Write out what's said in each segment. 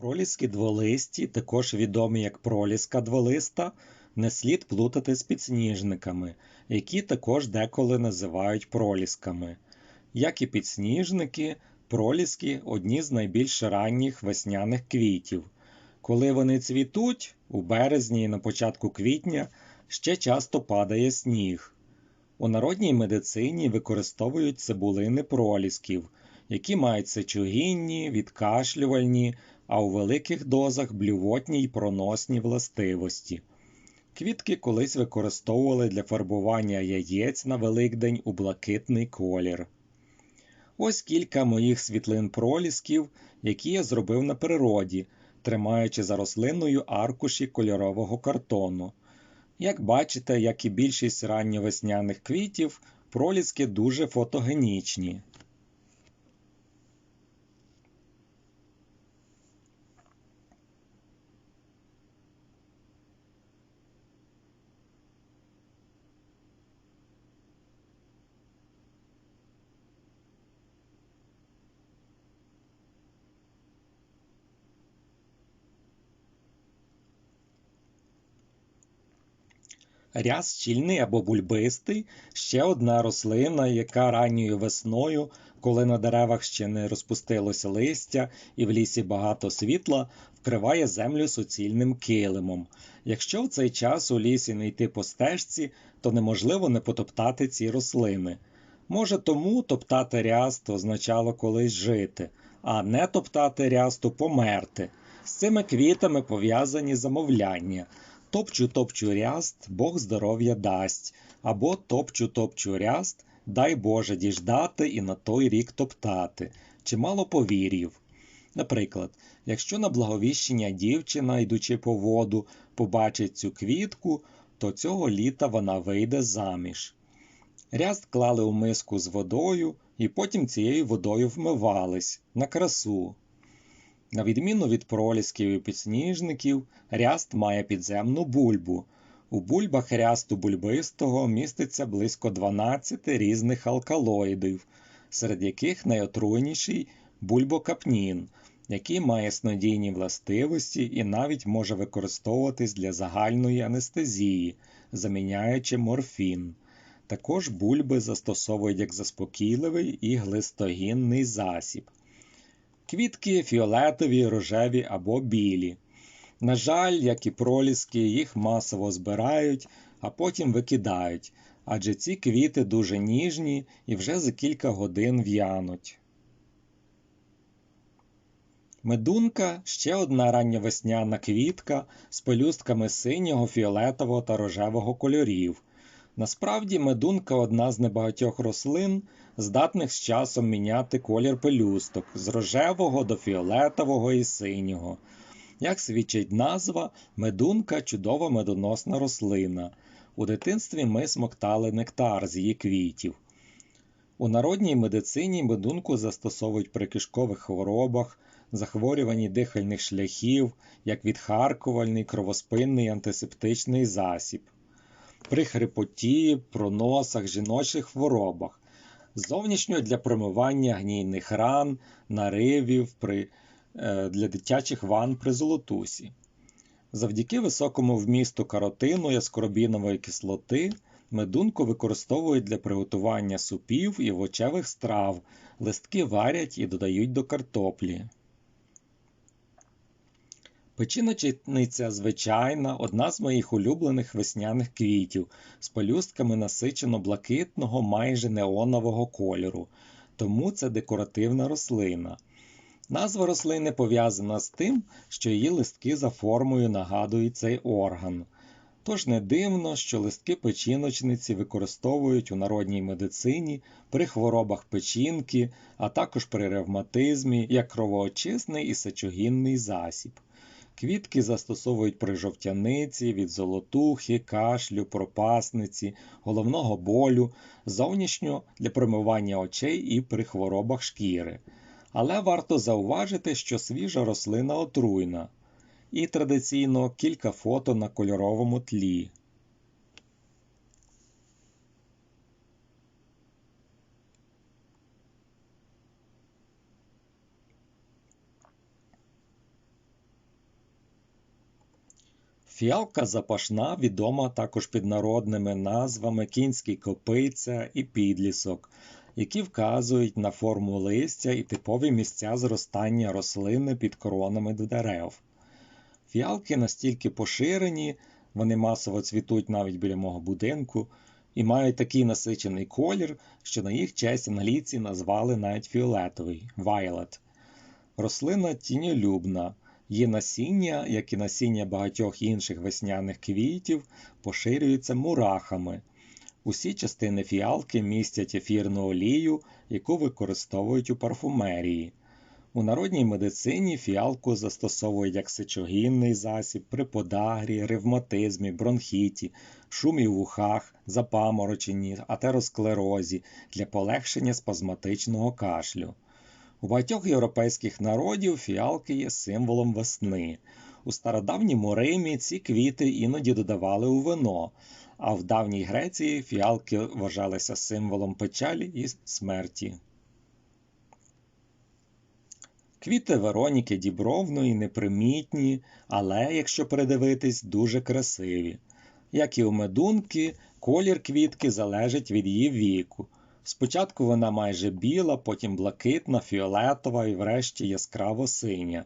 Проліски дволисті, також відомі як проліска дволиста, не слід плутати з підсніжниками, які також деколи називають пролісками. Як і підсніжники, проліски одні з найбільш ранніх весняних квітів. Коли вони цвітуть, у березні і на початку квітня ще часто падає сніг. У народній медицині використовують цибулини пролісків, які мають сечогінні, відкашлювальні, а у великих дозах блювотні й проносні властивості. Квітки колись використовували для фарбування яєць на Великдень у блакитний колір. Ось кілька моїх світлин пролісків, які я зробив на природі, тримаючи за рослиною аркуші кольорового картону. Як бачите, як і більшість ранньовесняних квітів, проліски дуже фотогенічні. Ряс щільний або бульбистий ще одна рослина, яка ранньою весною, коли на деревах ще не розпустилося листя і в лісі багато світла, вкриває землю суцільним килимом. Якщо в цей час у лісі не йти по стежці, то неможливо не потоптати ці рослини. Може, тому топтати ряст означало колись жити, а не топтати рясту померти. З цими квітами пов'язані замовляння. Топчу топчу ряст, Бог здоров'я дасть, або топчу топчу ряст, дай Боже діждати і на той рік топтати. Чимало повір'їв. Наприклад, якщо на благовіщення дівчина, йдучи по воду, побачить цю квітку, то цього літа вона вийде заміж. Ряст клали у миску з водою і потім цією водою вмивались на красу. На відміну від пролісків і підсніжників, ряст має підземну бульбу. У бульбах рясту бульбистого міститься близько 12 різних алкалоїдів, серед яких найотруйніший бульбокапнін, який має снодійні властивості і навіть може використовуватись для загальної анестезії, заміняючи морфін. Також бульби застосовують як заспокійливий і глистогінний засіб. Квітки фіолетові, рожеві або білі. На жаль, як і проліски, їх масово збирають, а потім викидають, адже ці квіти дуже ніжні і вже за кілька годин в'януть. Медунка ще одна ранньовесняна квітка з пелюстками синього, фіолетового та рожевого кольорів. Насправді медунка одна з небагатьох рослин, здатних з часом міняти колір пелюсток з рожевого до фіолетового і синього. Як свідчить назва, медунка чудова медоносна рослина. У дитинстві ми смоктали нектар з її квітів. У народній медицині медунку застосовують при кишкових хворобах, захворюванні дихальних шляхів, як відхаркувальний, кровоспинний антисептичний засіб при хрипоті, проносах, жіночих хворобах, зовнішньо для промивання гнійних ран, наривів при, е, для дитячих ван при золотусі. Завдяки високому вмісту каротину і аскорбінової кислоти медунку використовують для приготування супів і овочевих страв, листки варять і додають до картоплі. Печіночниця звичайна, одна з моїх улюблених весняних квітів з пелюстками насичено блакитного, майже неонового кольору, тому це декоративна рослина. Назва рослини пов'язана з тим, що її листки за формою нагадують цей орган. Тож не дивно, що листки печіночниці використовують у народній медицині при хворобах печінки, а також при ревматизмі як кровоочисний і сечогінний засіб. Квітки застосовують при жовтяниці, від золотухи, кашлю, пропасниці, головного болю, зовнішньо для промивання очей і при хворобах шкіри. Але варто зауважити, що свіжа рослина отруйна. І традиційно кілька фото на кольоровому тлі. Фіалка запашна відома також під народними назвами кінський копиця і підлісок, які вказують на форму листя і типові місця зростання рослини під коронами дерев. Фіалки настільки поширені, вони масово цвітуть навіть біля мого будинку і мають такий насичений колір, що на їх честь англійці назвали навіть фіолетовий violet. Рослина тіньолюбна. Її насіння, як і насіння багатьох інших весняних квітів, поширюється мурахами. Усі частини фіалки містять ефірну олію, яку використовують у парфумерії. У народній медицині фіалку застосовують як сечогінний засіб при подагрі, ревматизмі, бронхіті, шумі в вухах, запамороченні, атеросклерозі для полегшення спазматичного кашлю. У багатьох європейських народів фіалки є символом весни. У стародавньому Римі ці квіти іноді додавали у вино, а в давній Греції фіалки вважалися символом печалі і смерті. Квіти Вероніки Дібровної непримітні, але, якщо придивитись, дуже красиві. Як і у медунки, колір квітки залежить від її віку. Спочатку вона майже біла, потім блакитна, фіолетова і врешті яскраво синя.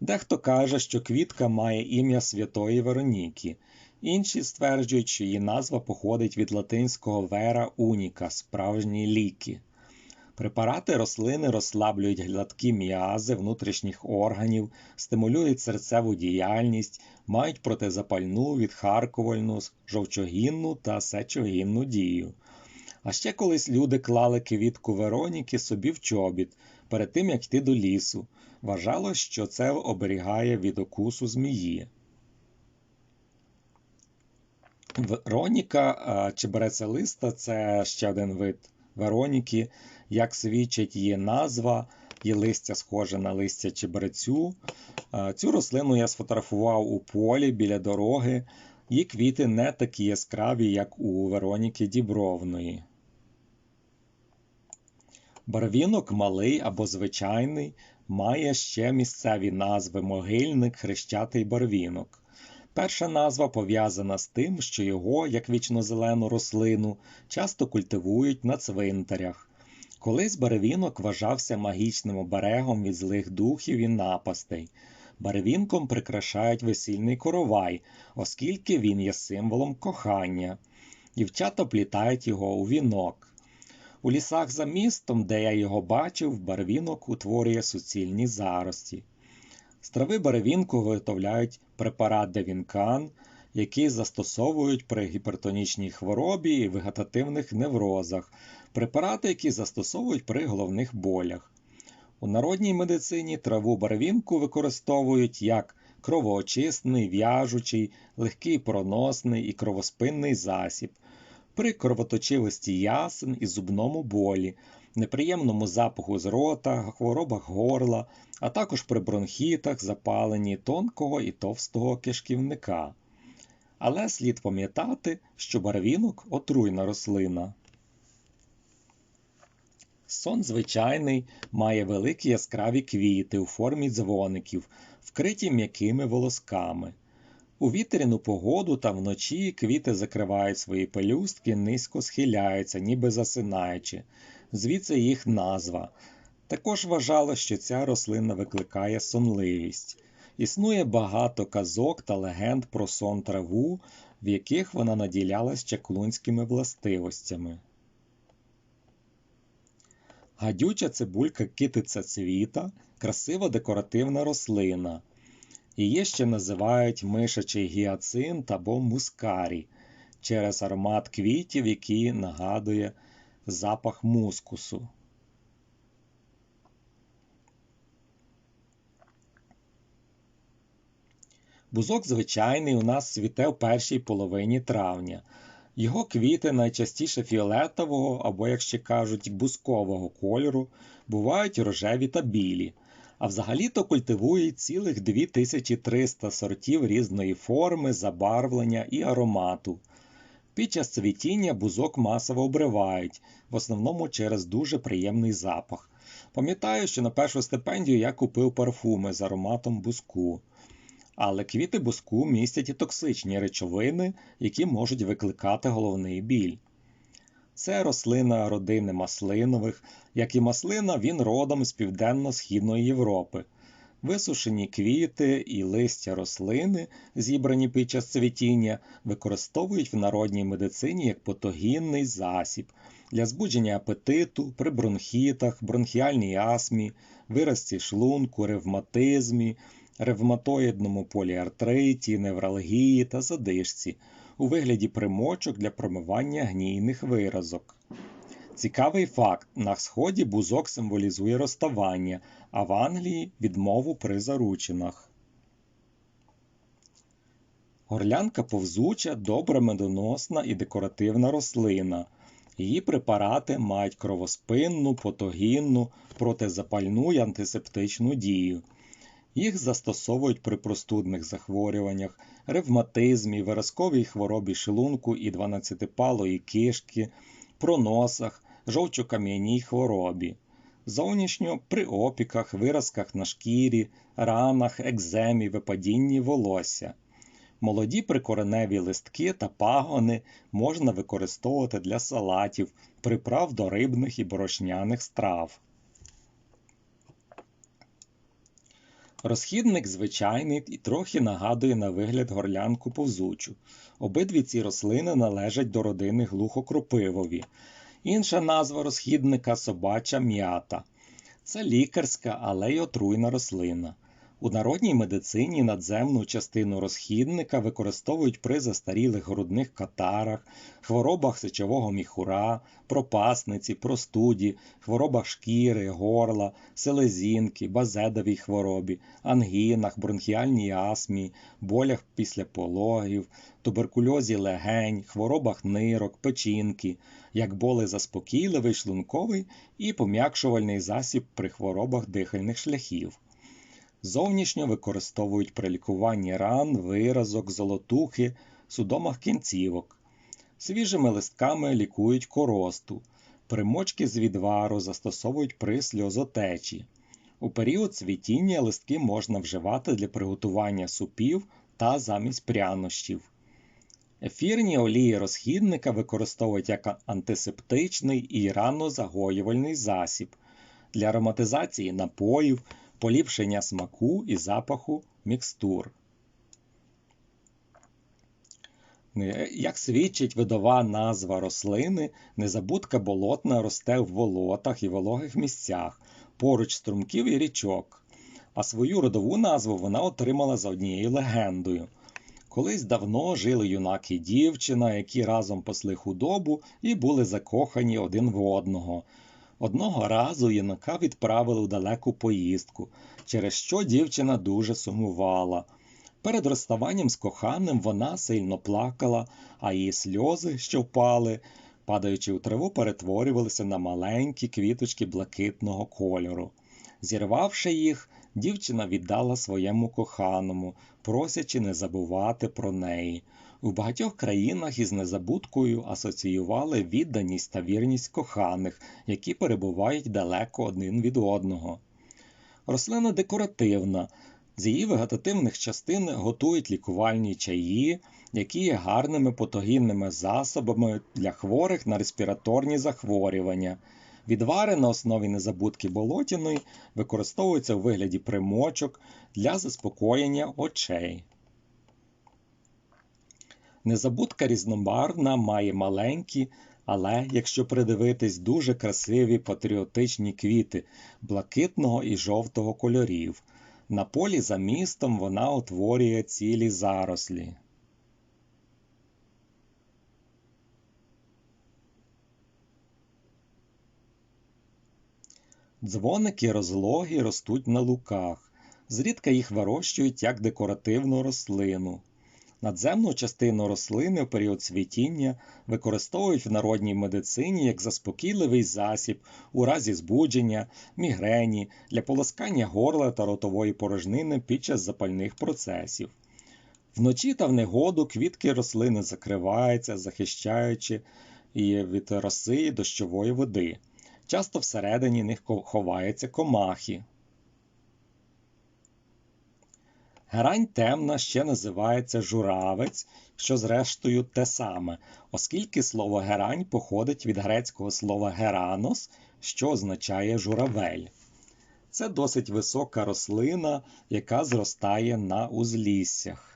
Дехто каже, що квітка має ім'я Святої Вероніки, інші стверджують, що її назва походить від латинського вера уніка справжні ліки. Препарати рослини розслаблюють гладкі м'язи внутрішніх органів, стимулюють серцеву діяльність, мають протизапальну, відхаркувальну, жовчогінну та сечогінну дію. А ще колись люди клали квітку Вероніки собі в чобіт перед тим, як йти до лісу. Вважалось, що це оберігає від окусу змії. Вероніка чи листа це ще один вид Вероніки. Як свідчить її назва, її листя схоже на листя чебрецю. Цю рослину я сфотографував у полі біля дороги. Її квіти не такі яскраві, як у Вероніки Дібровної. Барвінок малий або звичайний має ще місцеві назви могильник, хрещатий барвінок. Перша назва пов'язана з тим, що його, як вічнозелену рослину, часто культивують на цвинтарях. Колись барвінок вважався магічним оберегом від злих духів і напастей. Барвінком прикрашають весільний коровай, оскільки він є символом кохання. Дівчата плітають його у вінок. У лісах за містом, де я його бачив, барвінок утворює суцільні зарості. З трави барвінку виготовляють препарат девінкан, який застосовують при гіпертонічній хворобі і вегетативних неврозах, препарати, які застосовують при головних болях. У народній медицині траву барвінку використовують як кровоочисний, в'яжучий, легкий проносний і кровоспинний засіб при кровоточивості ясен і зубному болі, неприємному запаху з рота, хворобах горла, а також при бронхітах, запаленні тонкого і товстого кишківника. Але слід пам'ятати, що барвінок отруйна рослина. Сон звичайний має великі яскраві квіти у формі дзвоників, вкриті м'якими волосками. У вітряну погоду та вночі квіти закривають свої пелюстки, низько схиляються, ніби засинаючи, звідси їх назва. Також вважало, що ця рослина викликає сонливість. Існує багато казок та легенд про сон траву, в яких вона наділялась чаклунськими властивостями. Гадюча цибулька китиця цвіта красива декоративна рослина. Її ще називають мишачий гіацинт або мускарі через аромат квітів, який нагадує запах мускусу. Бузок звичайний у нас цвіте в першій половині травня. Його квіти найчастіше фіолетового або, як ще кажуть, бузкового кольору, бувають рожеві та білі а взагалі-то культивують цілих 2300 сортів різної форми, забарвлення і аромату. Під час цвітіння бузок масово обривають, в основному через дуже приємний запах. Пам'ятаю, що на першу стипендію я купив парфуми з ароматом бузку. але квіти буску містять і токсичні речовини, які можуть викликати головний біль. Це рослина родини маслинових, як і маслина, він родом з Південно-Східної Європи. Висушені квіти і листя рослини, зібрані під час цвітіння, використовують в народній медицині як потогінний засіб для збудження апетиту при бронхітах, бронхіальній астмі, виразці шлунку, ревматизмі, ревматоїдному поліартриті, невралгії та задишці у вигляді примочок для промивання гнійних виразок. Цікавий факт: на сході бузок символізує розставання, а в Англії відмову при заручинах. Горлянка повзуча, добре медоносна і декоративна рослина. Її препарати мають кровоспинну, потогінну, протизапальну й антисептичну дію. Їх застосовують при простудних захворюваннях, ревматизмі, виразковій хворобі шлунку і 12-палої кишки, проносах, жовчокам'яній хворобі. Зовнішньо при опіках, виразках на шкірі, ранах, екземі, випадінні волосся. Молоді прикореневі листки та пагони можна використовувати для салатів, приправ до рибних і борошняних страв. Розхідник звичайний і трохи нагадує на вигляд горлянку повзучу. Обидві ці рослини належать до родини глухокропивові. Інша назва розхідника собача м'ята. Це лікарська, але й отруйна рослина. У народній медицині надземну частину розхідника використовують при застарілих грудних катарах, хворобах сечового міхура, пропасниці, простуді, хворобах шкіри, горла, селезінки, базедовій хворобі, ангінах, бронхіальній астмі, болях після пологів, туберкульозі легень, хворобах нирок, печінки, як боли заспокійливий, шлунковий і пом'якшувальний засіб при хворобах дихальних шляхів. Зовнішньо використовують при лікуванні ран, виразок, золотухи, судомах кінцівок. Свіжими листками лікують коросту. Примочки з відвару застосовують при сльозотечі. У період цвітіння листки можна вживати для приготування супів та замість прянощів. Ефірні олії розхідника використовують як антисептичний і раннозагоювальний засіб для ароматизації напоїв, поліпшення смаку і запаху мікстур. Як свідчить видова назва рослини, незабудка болотна росте в болотах і вологих місцях, поруч струмків і річок, а свою родову назву вона отримала за однією легендою. Колись давно жили юнак і дівчина, які разом пасли худобу і були закохані один в одного. Одного разу юнака відправили в далеку поїздку, через що дівчина дуже сумувала. Перед розставанням з коханим вона сильно плакала, а її сльози, що впали, падаючи у траву, перетворювалися на маленькі квіточки блакитного кольору. Зірвавши їх, дівчина віддала своєму коханому, просячи не забувати про неї. У багатьох країнах із незабудкою асоціювали відданість та вірність коханих, які перебувають далеко один від одного. Рослина декоративна. З її вегетативних частин готують лікувальні чаї, які є гарними потогінними засобами для хворих на респіраторні захворювання. Відвари на основі незабудки болотяної використовуються у вигляді примочок для заспокоєння очей. Незабудка різнобарвна має маленькі, але, якщо придивитись, дуже красиві патріотичні квіти блакитного і жовтого кольорів. На полі за містом вона утворює цілі зарослі. Дзвоники розлогі ростуть на луках. Зрідка їх вирощують як декоративну рослину. Надземну частину рослини в період цвітіння використовують в народній медицині як заспокійливий засіб у разі збудження, мігрені, для полоскання горла та ротової порожнини під час запальних процесів. Вночі та в негоду квітки рослини закриваються, захищаючи її від роси і дощової води. Часто всередині них ховаються комахи. Герань темна ще називається журавець, що зрештою те саме, оскільки слово герань походить від грецького слова геранос, що означає журавель. Це досить висока рослина, яка зростає на узліссях.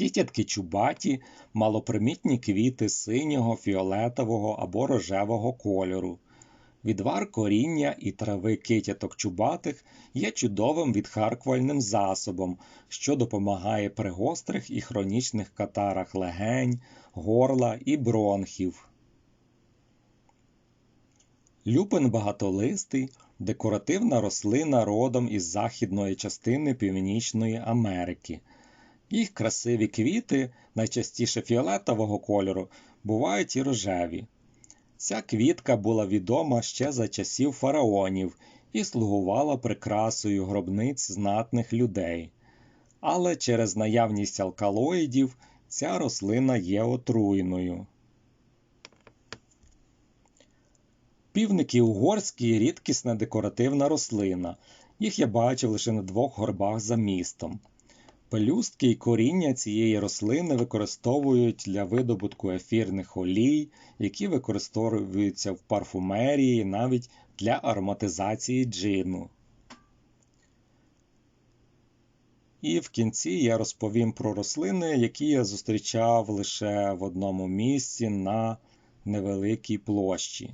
Кітятки чубаті, малопримітні квіти синього, фіолетового або рожевого кольору. Відвар коріння і трави китяток чубатих є чудовим відхаркувальним засобом, що допомагає при гострих і хронічних катарах легень, горла і бронхів. Люпин багатолистий декоративна рослина родом із західної частини Північної Америки. Їх красиві квіти, найчастіше фіолетового кольору, бувають і рожеві. Ця квітка була відома ще за часів фараонів і слугувала прикрасою гробниць знатних людей. Але через наявність алкалоїдів ця рослина є отруйною. Півники угорські рідкісна декоративна рослина. Їх я бачив лише на двох горбах за містом. Пелюстки і коріння цієї рослини використовують для видобутку ефірних олій, які використовуються в парфумерії навіть для ароматизації джину. І в кінці я розповім про рослини, які я зустрічав лише в одному місці на невеликій площі.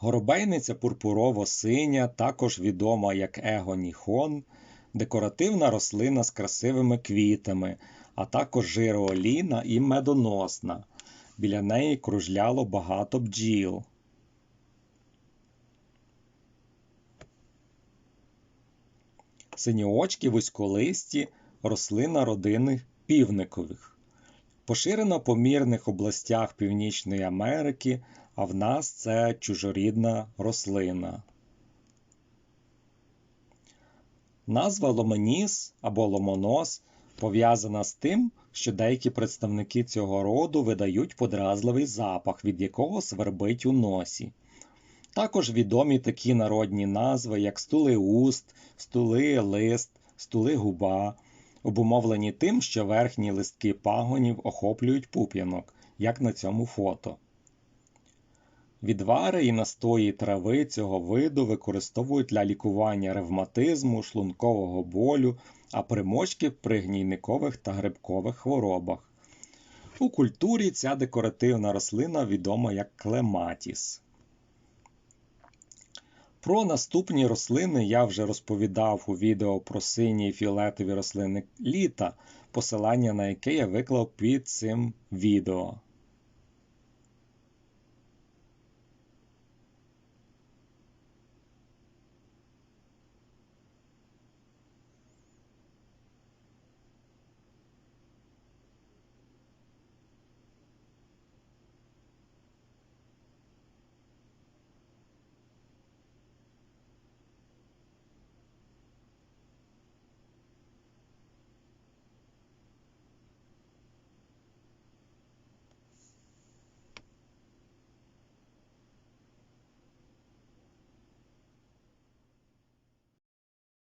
Горобейниця пурпурово-синя, також відома як егоніхон, декоративна рослина з красивими квітами, а також жироолійна і медоносна. Біля неї кружляло багато бджіл. Синьоочки вузьколисті рослина родини півникових. Поширена по мірних областях Північної Америки, а в нас це чужорідна рослина. Назва ломаніс або ломонос пов'язана з тим, що деякі представники цього роду видають подразливий запах, від якого свербить у носі. Також відомі такі народні назви, як стули уст, стули лист, стули губа, обумовлені тим, що верхні листки пагонів охоплюють пуп'янок, як на цьому фото. Відвари і настої трави цього виду використовують для лікування ревматизму, шлункового болю, а примочки при гнійникових та грибкових хворобах. У культурі ця декоративна рослина відома як клематіс. Про наступні рослини я вже розповідав у відео про сині і фіолетові рослини літа, посилання на яке я виклав під цим відео.